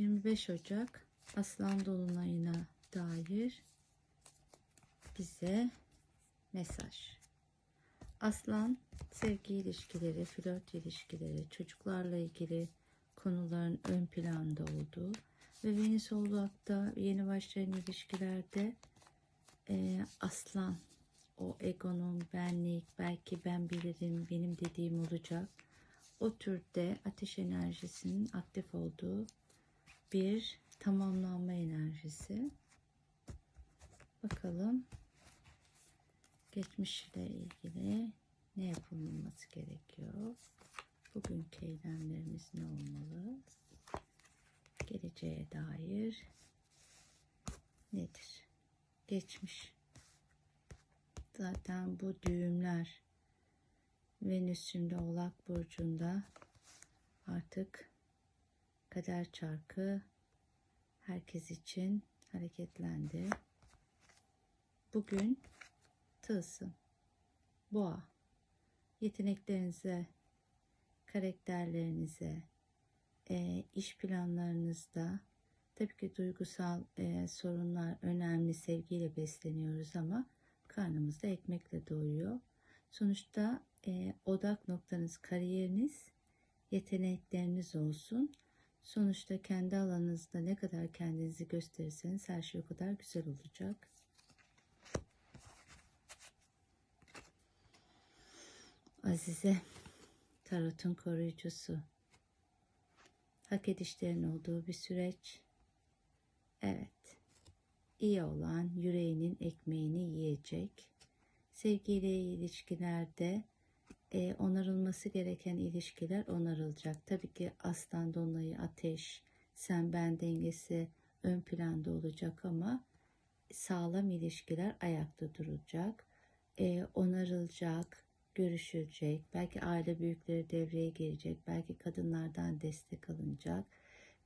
25 Ocak Aslan Dolunay'ına dair bize mesaj. Aslan sevgi ilişkileri, flört ilişkileri, çocuklarla ilgili konuların ön planda olduğu ve Venüs Oğlak'ta yeni başlayan ilişkilerde e, aslan o egonun benlik belki ben bilirim benim dediğim olacak o türde ateş enerjisinin aktif olduğu bir tamamlanma enerjisi. Bakalım geçmişle ilgili ne yapılması gerekiyor? Bugünkü eylemlerimiz ne olmalı? Geleceğe dair nedir? Geçmiş. Zaten bu düğümler Venüs şimdi Oğlak Burcu'nda artık kader çarkı herkes için hareketlendi. Bugün tılsım, boğa, yeteneklerinize, karakterlerinize, e, iş planlarınızda tabii ki duygusal e, sorunlar önemli sevgiyle besleniyoruz ama karnımızda ekmekle doyuyor. Sonuçta e, odak noktanız kariyeriniz, yetenekleriniz olsun. Sonuçta kendi alanınızda ne kadar kendinizi gösterirseniz her şey o kadar güzel olacak. Azize, Tarot'un koruyucusu. Hak edişlerin olduğu bir süreç. Evet, iyi olan yüreğinin ekmeğini yiyecek. Sevgiyle ilişkilerde e, onarılması gereken ilişkiler onarılacak. Tabii ki aslan donayı ateş, sen ben dengesi ön planda olacak ama sağlam ilişkiler ayakta duracak. E, onarılacak, görüşülecek. Belki aile büyükleri devreye girecek. Belki kadınlardan destek alınacak.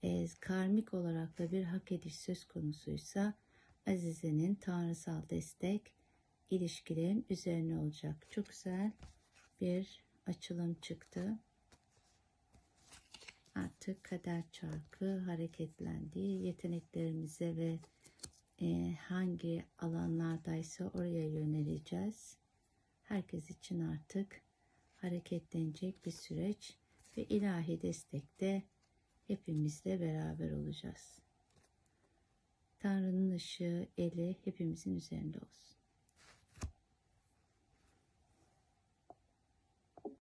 E, karmik olarak da bir hak ediş söz konusuysa Azize'nin tanrısal destek ilişkilerin üzerine olacak. Çok güzel bir açılım çıktı. Artık kader çarkı hareketlendi. Yeteneklerimize ve e, hangi alanlardaysa oraya yöneleceğiz. Herkes için artık hareketlenecek bir süreç ve ilahi destekte hepimizle beraber olacağız. Tanrı'nın ışığı, eli hepimizin üzerinde olsun.